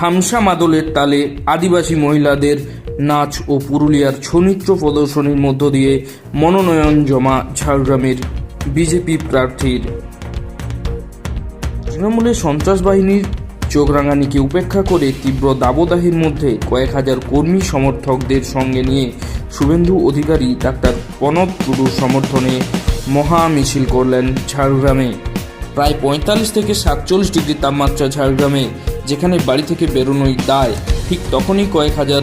ধামসা মাদলের তালে আদিবাসী মহিলাদের নাচ ও পুরুলিয়ার ছৌ প্রদর্শনীর মধ্য দিয়ে মনোনয়ন জমা ঝাড়গ্রামের বিজেপি প্রার্থীর। তৃণমূলের সন্ত্রাস বাহিনীর চোখ রাঙানিকে উপেক্ষা করে তীব্র দাবদাহের মধ্যে কয়েক হাজার কর্মী সমর্থকদের সঙ্গে নিয়ে শুভেন্দু অধিকারী ডাক্তার প্রণব টুডুর সমর্থনে মহা মিছিল করলেন ঝাড়গ্রামে। প্রায় পঁয়তাল্লিশ থেকে সাতচল্লিশ ডিগ্রি তাপমাত্রা ঝাড়গ্রামে যেখানে বাড়ি থেকে বেরোনোই দায়, ঠিক তখনই কয়েক হাজার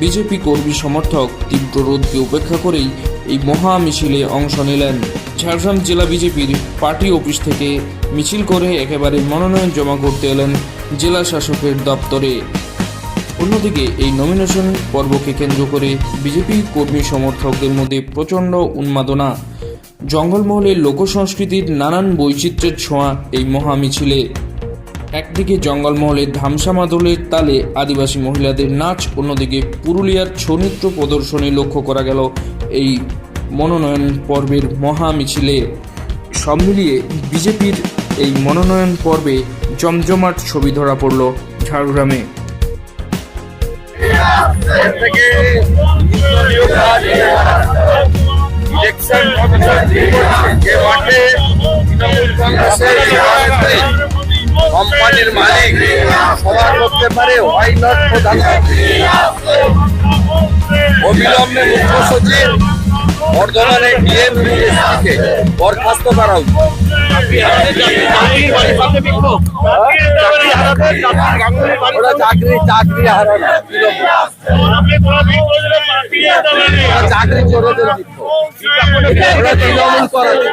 বিজেপি কর্মী সমর্থক তীব্র রোদকে উপেক্ষা করেই এই মহা মিছিলে অংশ নিলেন। ঝাড়গ্রাম জেলা বিজেপির পার্টি অফিস থেকে মিছিল করে একেবারে মনোনয়ন জমা করতে এলেন জেলা শাসকের দপ্তরে। অন্যদিকে এই নমিনেশন পর্বকে কেন্দ্র করে বিজেপি কর্মী সমর্থকদের মধ্যে প্রচণ্ড উন্মাদনা। জঙ্গলমহলের লোকসংস্কৃতির নানান বৈচিত্র্যের ছোঁয়া এই মহা মিছিলে। একদিকে জঙ্গলমহলের ধামসা মাদলের তালে আদিবাসী মহিলাদের নাচ অন্যদিকে পুরুলিয়ার ছৌ নৃত্য প্রদর্শনী লক্ষ্য করা গেল এই মনোনয়ন পর্বের মহা মিছিলে সব মিলিয়ে বিজেপির এই মনোনয়ন পর্বে জমজমাট ছবি ধরা পড়ল ঝাড়গ্রামে ইলেকশন কোম্পানির মালিক সভা করতে পারে হোয়াই নট প্রধানমন্ত্রী অবিলম্বে মুখ্য সচিব, বর্ধমানের ডিএমপি বরখাস্ত করা চাকরি চাকরি হারানো চাকরি চোরদের তৃণমূল করাতে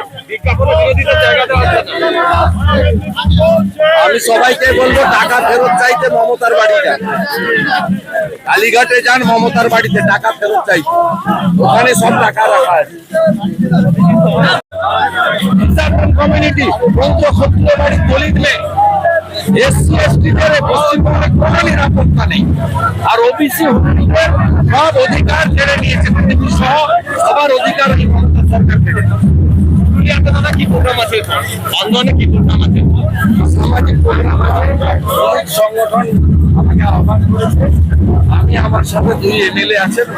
আমি সবাইকে বলব, টাকা ফেরত চাইতে মমতার বাড়ি যান কালীঘাটে যান, মমতার বাড়িতে টাকা ফেরত চাইতে। ওখানে সব টাকা রাখা আছে। কমিউনিটি এসসি কোনো নিরাপত্তা নেই। আর সব অধিকার নিয়েছে অধিকার সরকার দাদা কি প্রোগ্রাম আছে? আন্দোলনে কি প্রোগ্রাম আছে? সামাজিক প্রোগ্রাম আছে। শ্রমিক সংগঠন আমাকে আহ্বান করেছে। আমি আমার সাথে দুই এমএলএ আছেন